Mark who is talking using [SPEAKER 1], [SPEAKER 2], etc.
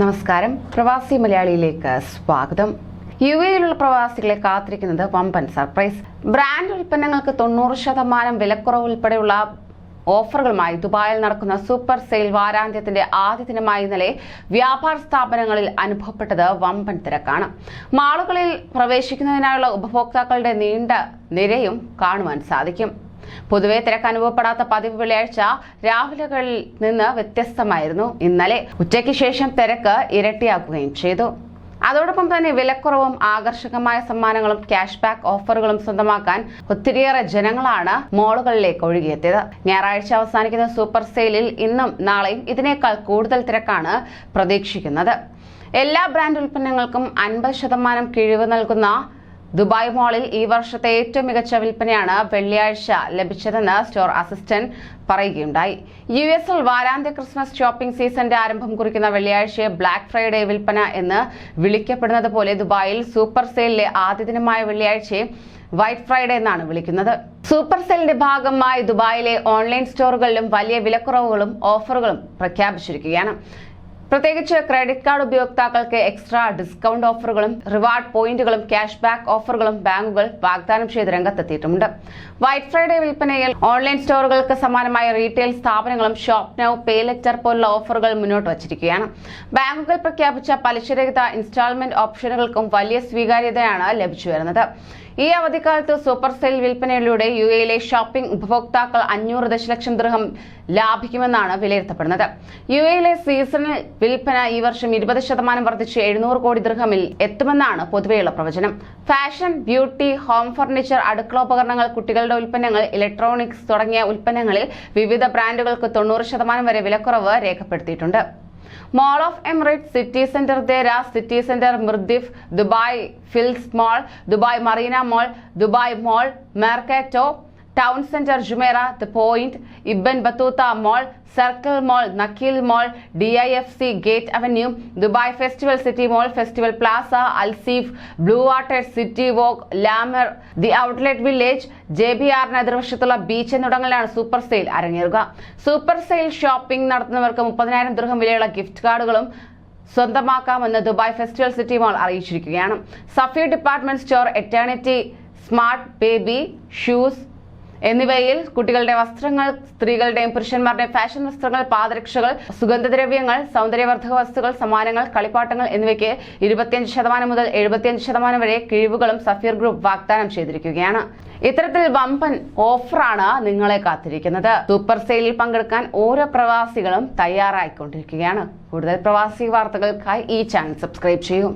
[SPEAKER 1] നമസ്കാരം. പ്രവാസി മലയാളിയിലേക്ക് സ്വാഗതം. യു എയിലുള്ള പ്രവാസികളെ കാത്തിരിക്കുന്നത് വമ്പൻ സർപ്രൈസ്. ബ്രാൻഡ് ഉൽപ്പന്നങ്ങൾക്ക് തൊണ്ണൂറ് ശതമാനം വിലക്കുറവ് ഉൾപ്പെടെയുള്ള ഓഫറുകളുമായി ദുബായിൽ നടക്കുന്ന സൂപ്പർ സെയിൽ വാരാന്ത്യത്തിന്റെ ആദ്യ ദിനമായ ഇന്നലെ വ്യാപാര സ്ഥാപനങ്ങളിൽ അനുഭവപ്പെട്ടത് വമ്പൻ തിരക്കാണ്. മാളുകളിൽ പ്രവേശിക്കുന്നതിനായുള്ള ഉപഭോക്താക്കളുടെ നീണ്ട നിരയും കാണുവാൻ സാധിക്കും. പൊതുവെ തിരക്ക് അനുഭവപ്പെടാത്ത പതിവ് വെള്ളിയാഴ്ച രാവിലകളിൽ നിന്ന് വ്യത്യസ്തമായിരുന്നു. ഇന്നലെ ഉച്ചയ്ക്ക് ശേഷം തിരക്ക് ഇരട്ടിയാക്കുകയും ചെയ്തു. അതോടൊപ്പം തന്നെ വിലക്കുറവും ആകർഷകമായ സമ്മാനങ്ങളും ക്യാഷ് ബാക്ക് ഓഫറുകളും സ്വന്തമാക്കാൻ ഒത്തിരിയേറെ ജനങ്ങളാണ് മോളുകളിലേക്ക് ഒഴുകിയെത്തിയത്. ഞായറാഴ്ച അവസാനിക്കുന്ന സൂപ്പർ സെയിലിൽ ഇന്നും നാളെയും ഇതിനേക്കാൾ കൂടുതൽ തിരക്കാണ് പ്രതീക്ഷിക്കുന്നത്. എല്ലാ ബ്രാൻഡ് ഉൽപ്പന്നങ്ങൾക്കും അൻപത് ശതമാനം കിഴിവ് നൽകുന്ന ദുബായ് മാളിൽ ഈ വർഷത്തെ ഏറ്റവും മികച്ച വിൽപ്പനയാണ് വെള്ളിയാഴ്ച ലഭിച്ചതെന്ന് സ്റ്റോർ അസിസ്റ്റന്റ് പറയുകയുണ്ടായി. യു എസിൽ വാരാന്ത്യ ക്രിസ്മസ് ഷോപ്പിംഗ് സീസന്റെ ആരംഭം കുറിക്കുന്ന വെള്ളിയാഴ്ചയെ ബ്ലാക്ക് ഫ്രൈഡേ വിൽപ്പന എന്ന് വിളിക്കപ്പെടുന്നത് പോലെ ദുബായിൽ സൂപ്പർ സെയിലിലെ ആദ്യ ദിനമായ വെള്ളിയാഴ്ചയെ വൈറ്റ് ഫ്രൈഡേ എന്നാണ് വിളിക്കുന്നത്. സൂപ്പർ സെയിലിന്റെ ഭാഗമായി ദുബായിലെ ഓൺലൈൻ സ്റ്റോറുകളിലും വലിയ വിലക്കുറവുകളും ഓഫറുകളും പ്രഖ്യാപിച്ചിരിക്കുകയാണ്. പ്രത്യേകിച്ച് ക്രെഡിറ്റ് കാർഡ് ഉപയോക്താക്കൾക്ക് എക്സ്ട്രാ ഡിസ്കൗണ്ട് ഓഫറുകളും റിവാർഡ് പോയിന്റുകളും ക്യാഷ് ബാക്ക് ഓഫറുകളും ബാങ്കുകൾ വാഗ്ദാനം ചെയ്ത് രംഗത്തെത്തിയിട്ടുണ്ട്. വൈറ്റ് ഫ്രൈഡേ വിൽപ്പനയിൽ ഓൺലൈൻ സ്റ്റോറുകൾക്ക് സമാനമായ റീറ്റെയിൽ സ്ഥാപനങ്ങളും ഷോപ്പ് നൗ പേ ലെറ്റർ പോലുള്ള ഓഫറുകൾ മുന്നോട്ട് വച്ചിരിക്കുകയാണ്. ബാങ്കുകൾ പ്രഖ്യാപിച്ച പലിശരഹിത ഇൻസ്റ്റാൾമെന്റ് ഓപ്ഷനുകൾക്കും വലിയ സ്വീകാര്യതയാണ് ലഭിച്ചു വരുന്നത് ഈ അവധിക്കാലത്ത് സൂപ്പർ സെയിൽ വിൽപ്പനയിലൂടെ യു എയിലെ ഷോപ്പിംഗ് ഉപഭോക്താക്കൾ അഞ്ഞൂറ് ദശലക്ഷം ദൃഹം ലാഭിക്കുമെന്നാണ് വിലയിരുത്തപ്പെടുന്നത്. യു എയിലെ സീസണൽ വിൽപ്പന ഈ വർഷം ഇരുപത് ശതമാനം വർദ്ധിച്ച് എഴുന്നൂറ് കോടി ദൃഹമിൽ എത്തുമെന്നാണ് പൊതുവെയുള്ള പ്രവചനം. ഫാഷൻ ബ്യൂട്ടി ഹോം ഫർണിച്ചർ അടുക്കള ഉപകരണങ്ങൾ കുട്ടികളുടെ ഉൽപ്പന്നങ്ങൾ ഇലക്ട്രോണിക്സ് തുടങ്ങിയ ഉൽപ്പന്നങ്ങളിൽ വിവിധ ബ്രാൻഡുകൾക്ക് തൊണ്ണൂറ് ശതമാനം വരെ വിലക്കുറവ് രേഖപ്പെടുത്തിയിട്ടുണ്ട്. Mall of Emirates city centre Deira city centre Mirdif Dubai hills mall Dubai Marina mall Dubai mall Mercato town centre Jumeirah the point Ibn Battuta mall circle mall Nakheel mall D I F C gate avenue Dubai festival city mall festival plaza Al Seef blue water city walk La Mer the outlet village J B ആറിന് എതിർവശത്തുള്ള beach എന്നിടങ്ങളിലാണ് super sale അരങ്ങേറുക. Super sale shopping നടത്തുന്നവർക്ക് മുപ്പതിനായിരം ദൃഹം വിലയുള്ള gift കാർഡുകളും സ്വന്തമാക്കാമെന്ന് Dubai festival city mall അറിയിച്ചിരിക്കുകയാണ്. സഫി department store Eternity smart baby shoes എന്നിവയിൽ കുട്ടികളുടെ വസ്ത്രങ്ങൾ സ്ത്രീകളുടെയും പുരുഷന്മാരുടെയും ഫാഷൻ വസ്ത്രങ്ങൾ പാദരക്ഷകൾ സുഗന്ധദ്രവ്യങ്ങൾ സൗന്ദര്യവർദ്ധക വസ്തുക്കൾ സമ്മാനങ്ങൾ കളിപ്പാട്ടങ്ങൾ എന്നിവയ്ക്ക് ഇരുപത്തിയഞ്ച് ശതമാനം മുതൽ എഴുപത്തിയഞ്ച് ശതമാനം വരെ കിഴിവുകളും സഫീർ ഗ്രൂപ്പ് വാഗ്ദാനം ചെയ്തിരിക്കുകയാണ്. ഇത്തരത്തിൽ വമ്പൻ ഓഫറാണ് നിങ്ങളെ കാത്തിരിക്കുന്നത്. സൂപ്പർ സെയിലിൽ പങ്കെടുക്കാൻ ഓരോ പ്രവാസികളും തയ്യാറായിക്കൊണ്ടിരിക്കുകയാണ്. കൂടുതൽ പ്രവാസി വാർത്തകൾക്കായി ഈ ചാനൽ സബ്സ്ക്രൈബ് ചെയ്യൂ.